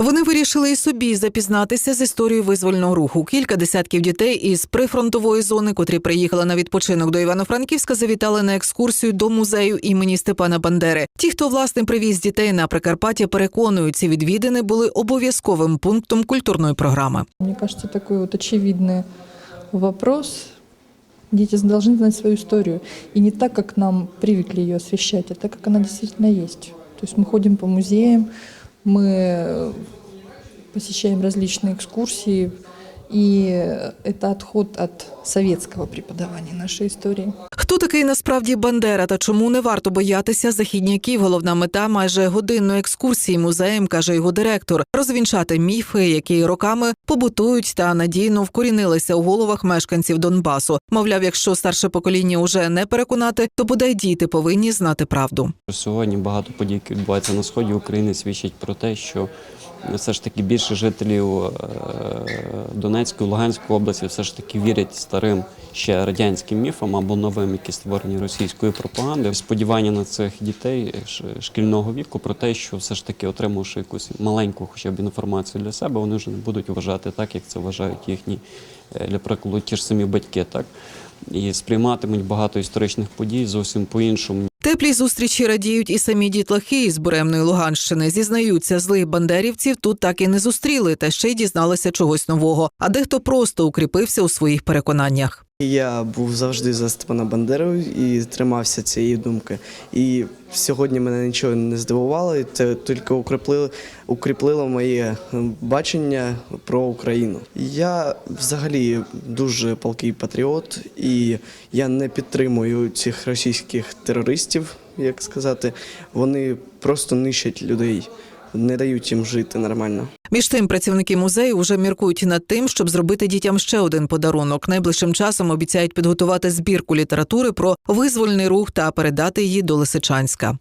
Вони вирішили і собі запізнатися з історією визвольного руху. Кілька десятків дітей із прифронтової зони, котрі приїхали на відпочинок до Івано-Франківська, завітали на екскурсію до музею імені Степана Бандери. Ті, хто власне привіз дітей на Прикарпаття, переконують, ці відвідини були обов'язковим пунктом культурної програми. Мне кажется, такой вот очевидный вопрос. Дети должны знать свою историю. И не так, как нам привыкли ее освещать, а так, как она действительно есть. То есть мы ходим по музеям, мы э, посещаем различные экскурсии, и это отход от советского преподавания нашей истории. Хто такий насправді Бандера та чому не варто боятися західняків? Головна мета майже годинної екскурсії музеєм, каже його директор, розвінчати міфи, які роками побутують та надійно вкорінилися у головах мешканців Донбасу. Мовляв, якщо старше покоління уже не переконати, то бодай діти повинні знати правду. Сьогодні багато подій, які відбуваються на сході України, свідчать про те, що все ж таки більше жителів е, Донецької, Луганської області все ж таки вірять старим ще радянським міфам або новим, які створені російською пропагандою. Сподівання на цих дітей шкільного віку про те, що все ж таки отримавши якусь маленьку хоча б інформацію для себе, вони вже не будуть вважати так, як це вважають їхні, е, для прикладу, ті ж самі батьки, так і сприйматимуть багато історичних подій зовсім по-іншому. Теплій зустрічі радіють і самі дітлахи із буремної Луганщини. Зізнаються, злих бандерівців тут так і не зустріли, та ще й дізналися чогось нового. А дехто просто укріпився у своїх переконаннях. Я був завжди за Степана Бандеру і тримався цієї думки. І сьогодні мене нічого не здивувало, і це тільки укріплило, укріплило моє бачення про Україну. Я взагалі дуже палкий патріот, і я не підтримую цих російських терористів, як сказати. Вони просто нищать людей, не дають їм жити нормально. Між тим, працівники музею вже міркують над тим, щоб зробити дітям ще один подарунок. Найближчим часом обіцяють підготувати збірку літератури про визвольний рух та передати її до Лисичанська.